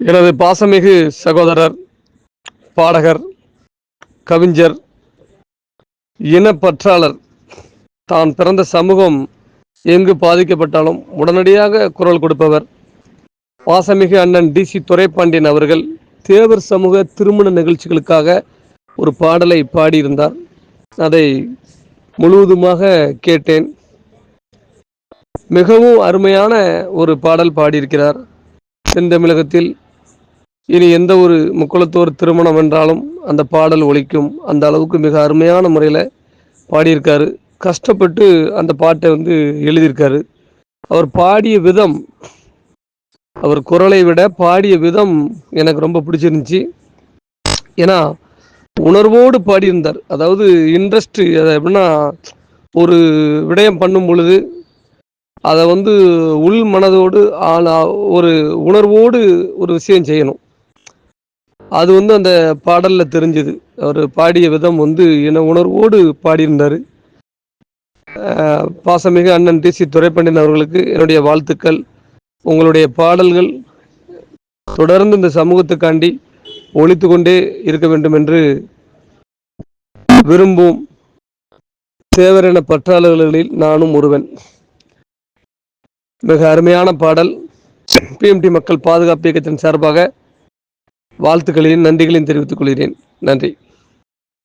எனது பாசமிகு சகோதரர் பாடகர் கவிஞர் இனப்பற்றாளர். தான் பிறந்த சமூகம் எங்கு பாதிக்கப்பட்டாலும் உடனடியாக குரல் கொடுப்பவர் பாசமிகு அண்ணன் டிசி துரைப்பாண்டியன் அவர்கள். தேவர் சமூக திருமண நிகழ்ச்சிகளுக்காக ஒரு பாடலை பாடியிருந்தார். அதை முழுவதுமாக கேட்டேன். மிகவும் அருமையான ஒரு பாடல் பாடியிருக்கிறார். தென்தமிழகத்தில் இனி எந்த ஒரு முக்குளத்தோர் திருமணம் என்றாலும் அந்த பாடல் ஒழிக்கும் அந்த அளவுக்கு மிக அருமையான முறையில் பாடியிருக்காரு. கஷ்டப்பட்டு அந்த பாட்டை வந்து எழுதியிருக்காரு. அவர் பாடிய விதம் அவர் குரலை விட பாடிய விதம் எனக்கு ரொம்ப பிடிச்சிருந்துச்சி. ஏன்னா உணர்வோடு பாடியிருந்தார். அதாவது இன்ட்ரெஸ்ட் அதை எப்படின்னா ஒரு விடயம் பண்ணும் பொழுது அதை வந்து உள் மனதோடு ஒரு உணர்வோடு ஒரு விஷயம் செய்யணும். அது வந்து அந்த பாடலில் தெரிஞ்சுது. அவர் பாடிய விதம் வந்து இன உணர்வோடு பாடியிருந்தார். பாசமிகு அண்ணன் டி சி துரைப்பண்டின் அவர்களுக்கு என்னுடைய வாழ்த்துக்கள். உங்களுடைய பாடல்கள் தொடர்ந்து இந்த சமூகத்துக்காண்டி ஒழித்து கொண்டே இருக்க வேண்டும் என்று விரும்பும் தேவரென பற்றாளர்களில் நானும் ஒருவன். மிக அருமையான பாடல். பிஎம்டி மக்கள் பாதுகாப்பு இயக்கத்தின் சார்பாக வாழ்த்துக்களையும் நன்றிகளையும் தெரிவித்துக் கொள்கிறேன். நன்றி.